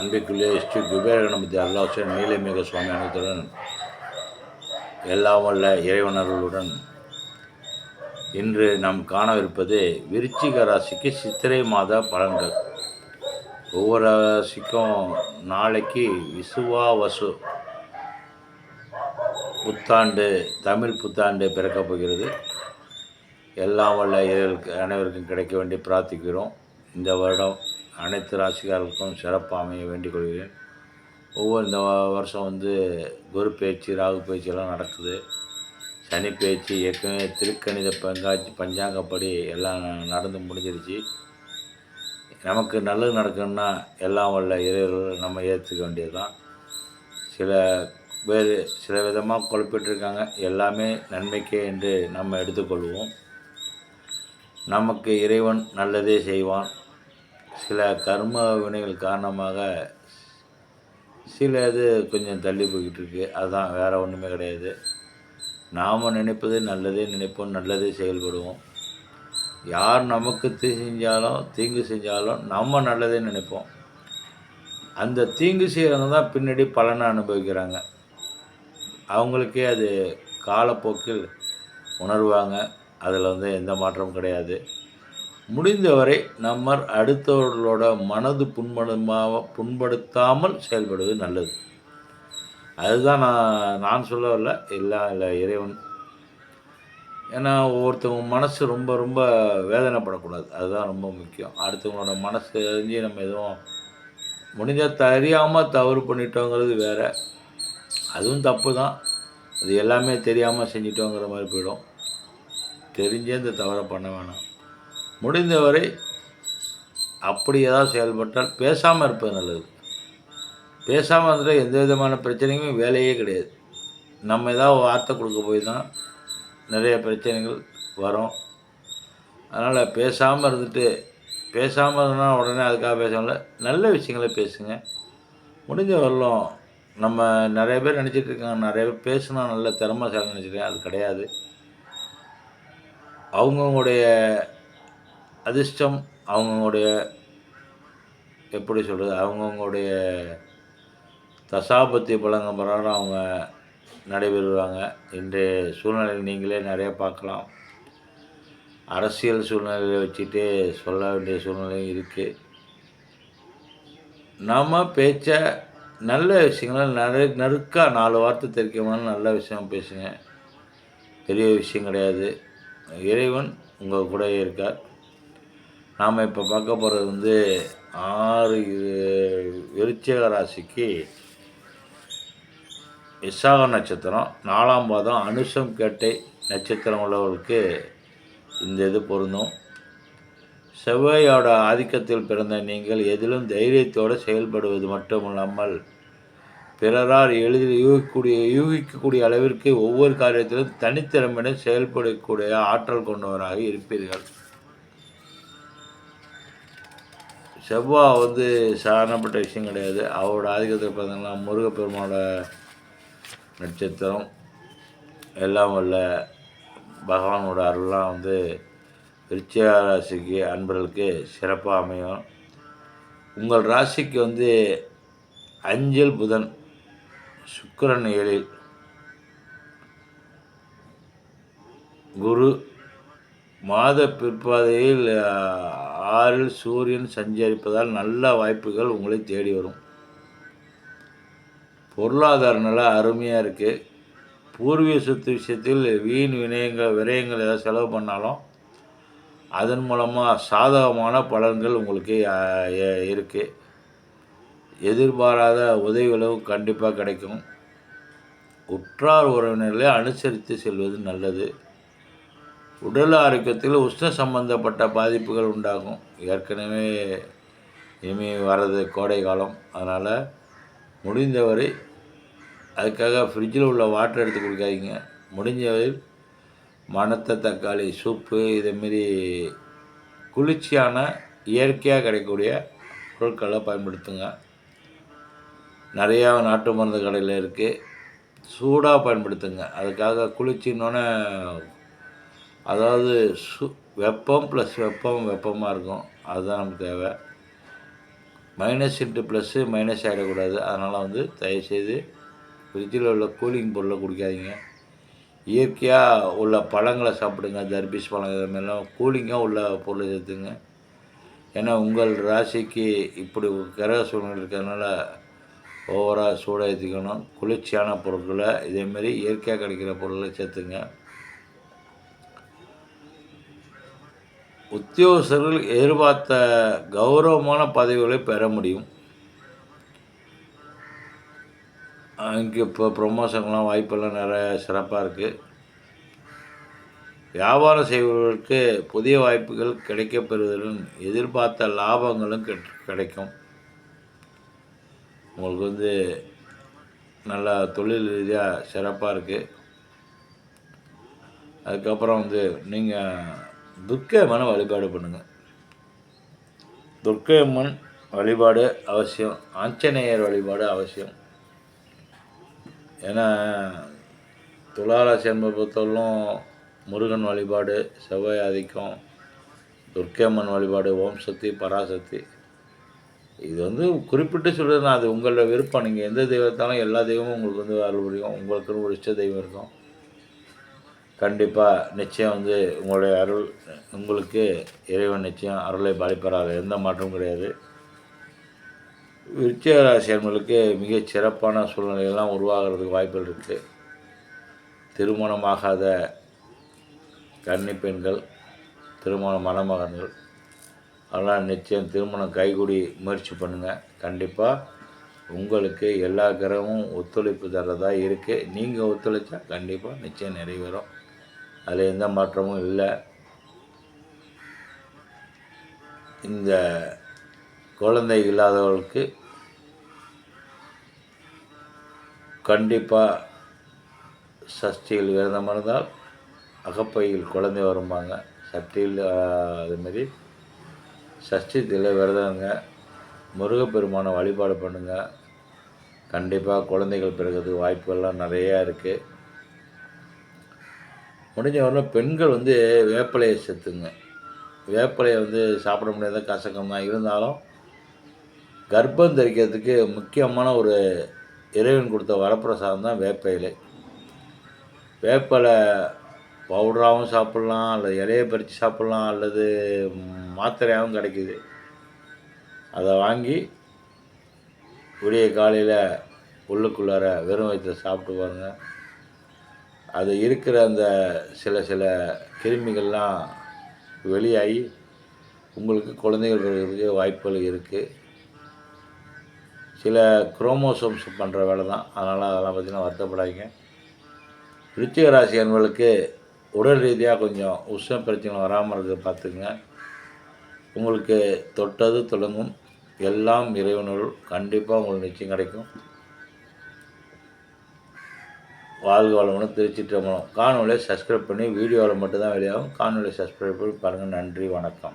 அன்பிக்குள்ளே ஸ்ரீ குபேரகணபதி கணபதி அருளாசன் நீலமேக சுவாமி அனைத்துடன் எல்லாம் வல்ல இறைவனர்களுடன் இன்று நாம் காணவிருப்பது விருச்சிக ராசிக்கு சித்திரை மாத பலன்கள். ஒவ்வொரு ராசிக்கும் நாளைக்கு விசுவாவசு புத்தாண்டு தமிழ் புத்தாண்டு பிறக்கப் போகிறது. எல்லாம் வல்ல இறைவர்களுக்கு அனைவருக்கும் கிடைக்க வேண்டி பிரார்த்திக்கிறோம். இந்த வருடம் அனைத்து ராசிக்காரர்களுக்கும் சிறப்பாக அமைய வேண்டிக் கொள்கிறேன். ஒவ்வொரு இந்த வருஷம் வந்து குரு பேச்சு ராகு பேச்செல்லாம் நடக்குது. சனி பேச்சு ஏற்கனவே திருக்கணித பங்காட்சி பஞ்சாங்கப்படி எல்லாம் நடந்து முடிஞ்சிருச்சு. நமக்கு நல்லது நடக்கணும்னா எல்லாம் வல்ல இறைவர்கள் நம்ம ஏற்றுக்க வேண்டியது தான் சில வேறு சில விதமாக குழப்பிட்டுருக்காங்க எல்லாமே நன்மைக்கே என்று நம்ம எடுத்துக்கொள்வோம். நமக்கு இறைவன் நல்லதே செய்வான். சில கர்ம வினைகள் காரணமாக சில இது கொஞ்சம் தள்ளி போய்கிட்டு இருக்கு அதுதான் வேறு ஒன்றுமே கிடையாது. நாம் நினைப்பது நல்லதே நினைப்போம் நல்லதே செயல்படுவோம். யார் நமக்கு தீ செஞ்சாலும் தீங்கு செஞ்சாலும் நம்ம நல்லதே நினைப்போம். அந்த தீங்கு செய்கிறவங்க தான் பின்னாடி பலனை அனுபவிக்கிறாங்க. அவங்களுக்கே அது காலப்போக்கில் உணர்வாங்க. அதில் வந்து எந்த மாற்றமும் கிடையாது. முடிந்தவரை நம்ம அடுத்தவர்களோட மனது புண்படுமாக புண்படுத்தாமல் செயல்படுவது நல்லது. அதுதான் நான் நான் சொல்ல வரல இல்லை இல்லை இறைவன். ஏன்னா ஒவ்வொருத்தவங்க மனசு ரொம்ப ரொம்ப வேதனைப்படக்கூடாது. அதுதான் ரொம்ப முக்கியம். அடுத்தவங்களோட மனசு தெரிஞ்சு நம்ம எதுவும் முடிஞ்சால் தெரியாமல் தவறு பண்ணிட்டோங்கிறது வேற. அதுவும் தப்பு தான் அது எல்லாமே தெரியாமல் செஞ்சிட்டோங்கிற மாதிரி போயிடும். தெரிஞ்சே இந்த தவறை பண்ண வேணாம். முடிந்தவரை அப்படி ஏதாவது செயல்பட்டால் பேசாமல் இருப்பது நல்லது. பேசாமல் இருந்தால் எந்த விதமான பிரச்சனையுமே வேலையே கிடையாது. நம்ம ஏதாவது வார்த்தை கொடுக்க போய் தான் நிறைய பிரச்சனைகள் வரும். அதனால் பேசாமல் இருந்துட்டு பேசாமல் இருந்தால் உடனே அதுக்காக பேசல நல்ல விஷயங்களை பேசுங்க. முடிஞ்ச வரலும் நம்ம நிறைய பேர் நினச்சிட்டு இருக்காங்க. நிறைய பேர் பேசினா நல்ல திறமை சார் நினச்சிருக்கேன் அது கிடையாது. அவங்கவுங்களுடைய அதிர்ஷ்டம் அவங்கவுங்களுடைய எப்படி சொல்கிறது அவங்கவுங்களுடைய தசாபத்தி பலங்க பிரகாரம் அவங்க நடைபெறுவாங்க. இன்றைய சூழ்நிலையில் நீங்களே நிறைய பார்க்கலாம். அரசியல் சூழ்நிலையை வச்சுட்டு சொல்ல வேண்டிய சூழ்நிலையும் இருக்குது நம்ம பேச்சை நல்ல விஷயங்களை நிறைய நறுக்கா நாலு வார்த்தை தெரிவிக்கமான நல்ல விஷயம் பேசுங்க. பெரிய விஷயம் கிடையாது. இறைவன் உங்கள் கூட இருக்கார். நாம் இப்போ பார்க்க போகிறது வந்து ஆறு விருச்சிக ராசிக்கு விசாக நட்சத்திரம். நாலாம் பாதம் அனுஷம் கேட்டை நட்சத்திரம் உள்ளவர்களுக்கு இந்த இது பொருந்தும். செவ்வாயோட ஆதிக்கத்தில் பிறந்த நீங்கள் எதிலும் தைரியத்தோடு செயல்படுவது மட்டுமல்லாமல் பிறரால் எளிதில் யூகிக்கக்கூடிய யூகிக்கக்கூடிய அளவிற்கு ஒவ்வொரு காரியத்திலும் தனித்திறமையுடன் செயல்படக்கூடிய ஆற்றல் கொண்டவராக இருப்பீர்கள். செவ்வாய் வந்து சாதாரணப்பட்ட விஷயம் கிடையாது. அவரோட ஆதிக்கத்தில் பார்த்தீங்கன்னா முருகப்பெருமானோட நட்சத்திரம் எல்லாம் உள்ள பகவானோட அருள்லாம் வந்து விருச்சிக ராசிக்கு அன்பர்களுக்கு சிறப்பாக அமையும். உங்கள் ராசிக்கு வந்து அஞ்சல் புதன் சுக்கரன் ஏழில் குரு மாத பிற்பாதையில் ஆறில் சூரியன் சஞ்சரிப்பதால் நல்ல வாய்ப்புகள் உங்களை தேடி வரும். பொருளாதார நிலை அருமையாக இருக்குது பூர்வீக சொத்து விஷயத்தில் வீண் வினயங்கள் விரயங்கள் ஏதாவது செலவு பண்ணாலும் அதன் மூலமாக சாதகமான பலன்கள் உங்களுக்கு இருக்குது எதிர்பாராத உதவிகளும் கண்டிப்பாக கிடைக்கும். உற்றார் உறவினர்களை அனுசரித்து செல்வது நல்லது. உடல் ஆரோக்கியத்தில் உஷ்ண சம்பந்தப்பட்ட பாதிப்புகள் உண்டாகும். ஏற்கனவே இனிமே வர்றது கோடை காலம். அதனால் முடிந்தவரை அதுக்காக ஃப்ரிட்ஜில் உள்ள வாட்டர் எடுத்து குடிக்காதீங்க. முடிஞ்சவரை மணத்த தக்காளி சூப்பு இதேமாரி குளிர்ச்சியான இயற்கையாக கிடைக்கக்கூடிய பொருட்களை பயன்படுத்துங்க. நிறையா நாட்டு மருந்து கடையில் இருக்குது சூடாக பயன்படுத்துங்க. அதுக்காக குளிர்ச்சின்னொன்னே அதாவது சு வெப்பம் ப்ளஸ் வெப்பம் வெப்பமாக இருக்கும். அதுதான் நமக்கு தேவை. மைனஸ் இன்ட்டு ப்ளஸ்ஸு மைனஸ் ஆகிடக்கூடாது அதனால் வந்து தயவுசெய்து ஃப்ரிட்ஜில் உள்ள கூலிங் பொருளை குடிக்காதீங்க. இயற்கையாக உள்ள பழங்களை சாப்பிடுங்க. தர்பீஸ் பழம் இது மாதிரிலாம் கூலிங்காக உள்ள பொருளை சேர்த்துங்க. ஏன்னா உங்கள் ராசிக்கு இப்படி கிரக சூழ்நிலை இருக்கிறதுனால ஓவராக சூடாக ஏற்றிக்கணும். குளிர்ச்சியான பொருட்களை இதேமாரி இயற்கையாக கிடைக்கிற பொருளை சேர்த்துங்க. உத்தியோகஸ்தர்கள் எதிர்பார்த்த கௌரவமான பதவிகளை பெற முடியும். இங்கே இப்போ ப்ரொமோஷன்லாம் வாய்ப்பெல்லாம் நிறைய சிறப்பாக இருக்குது வியாபாரம் செய்பவர்களுக்கு புதிய வாய்ப்புகள் கிடைக்கப் எதிர்பார்த்த லாபங்களும் கிடைக்கும். உங்களுக்கு வந்து நல்லா தொழில் ரீதியாக சிறப்பாக இருக்குது அதுக்கப்புறம் வந்து நீங்கள் துர்க்கை அம்மனை வழிபாடு பண்ணுங்கள் துர்க்கை அம்மன் வழிபாடு அவசியம். ஆஞ்சநேயர் வழிபாடு அவசியம். ஏன்னா துளாராசி என்பதை முருகன் வழிபாடு செவ்வாய் ஆதிக்கம் துர்க்கம்மன் வழிபாடு ஓம் சக்தி பராசக்தி. இது வந்து குறிப்பிட்டு சொல்கிறது நான் அது உங்களோட விருப்பம். நீங்கள் எந்த தெய்வத்தாலும் எல்லா தெய்வமும் உங்களுக்கு வந்து அருள் புரியும். உங்களுக்குன்னு ஒரு இஷ்ட தெய்வம் இருக்கும். கண்டிப்பாக நிச்சயம் வந்து உங்களுடைய அருள் உங்களுக்கு இறைவன் நிச்சயம் அருளை பாதிப்பறாத எந்த மாற்றமும் கிடையாது. விருச்சிக ராசி மிகச் சிறப்பான சூழ்நிலையெல்லாம் உருவாகிறதுக்கு வாய்ப்புகள் இருக்குது திருமணமாகாத கன்னி பெண்கள் திருமண மணமகன்கள் அதெல்லாம் நிச்சயம் திருமணம் கைகூடி முயற்சி பண்ணுங்கள் கண்டிப்பாக உங்களுக்கு எல்லா கிரகமும் ஒத்துழைப்பு தர்றதாக இருக்குது நீங்கள் ஒத்துழைச்சா கண்டிப்பாக நிச்சயம் நிறைவேறும். அதில் எந்த மாற்றமும் இல்லை. இந்த குழந்தை இல்லாதவர்களுக்கு கண்டிப்பாக சஷ்டியில் விரதம் இருந்தால் அகப்பையில் குழந்தை வரும்பாங்க. சஷ்டியில் அதுமாரி சஷ்டித்தில் விரதங்க. முருகப்பெருமானை வழிபாடு பண்ணுங்கள் கண்டிப்பாக குழந்தைகள் பிறகுறதுக்கு வாய்ப்புகள்லாம் நிறையா இருக்குது முடிஞ்ச வரல பெண்கள் வந்து வேப்பிலையை செத்துங்க. வேப்பிலையை வந்து சாப்பிட முடியாத கசக்கம் தான் இருந்தாலும் கர்ப்பம் தரிக்கிறதுக்கு முக்கியமான ஒரு இறைவன் கொடுத்த வரப்பிரசாதம் தான் வேப்ப இலை வேப்பலை பவுடராகவும் சாப்பிட்லாம் அல்லது இலையை பறித்து சாப்பிட்லாம் அல்லது மாத்திரையாகவும் கிடைக்கிது. அதை வாங்கி விடிய காலையில் உள்ளுக்குள்ளார வெறும் வயிற்று சாப்பிட்டு பாருங்கள் அது இருக்கிற அந்த சில சில கிருமிகள்லாம் வெளியாகி உங்களுக்கு குழந்தைகள் பிறகு வாய்ப்புகள் இருக்குது சில குரோமோசோம்ஸ் பண்ணுற வேலை தான். அதனால் அதெல்லாம் பார்த்திங்கன்னா வருத்தப்படாதீங்க. விருச்சிக ராசி அன்பர்களுக்கு உடல் ரீதியாக கொஞ்சம் உஷ்ண பிரச்சனை வராமல் இருக்க பார்த்துங்க உங்களுக்கு தொட்டது தொடங்கும். எல்லாம் இறைவனுள் கண்டிப்பாக உங்களுக்கு நிச்சயம் கிடைக்கும். வாழ்க வளமுடன் திருச்சிற்றம்பலம். காணொலியை சப்ஸ்கிரைப் பண்ணி வீடியோவில் மட்டும்தான் வெளியாகும். காணொலியை சப்ஸ்கிரைப் பண்ணி பாருங்கள் நன்றி வணக்கம்.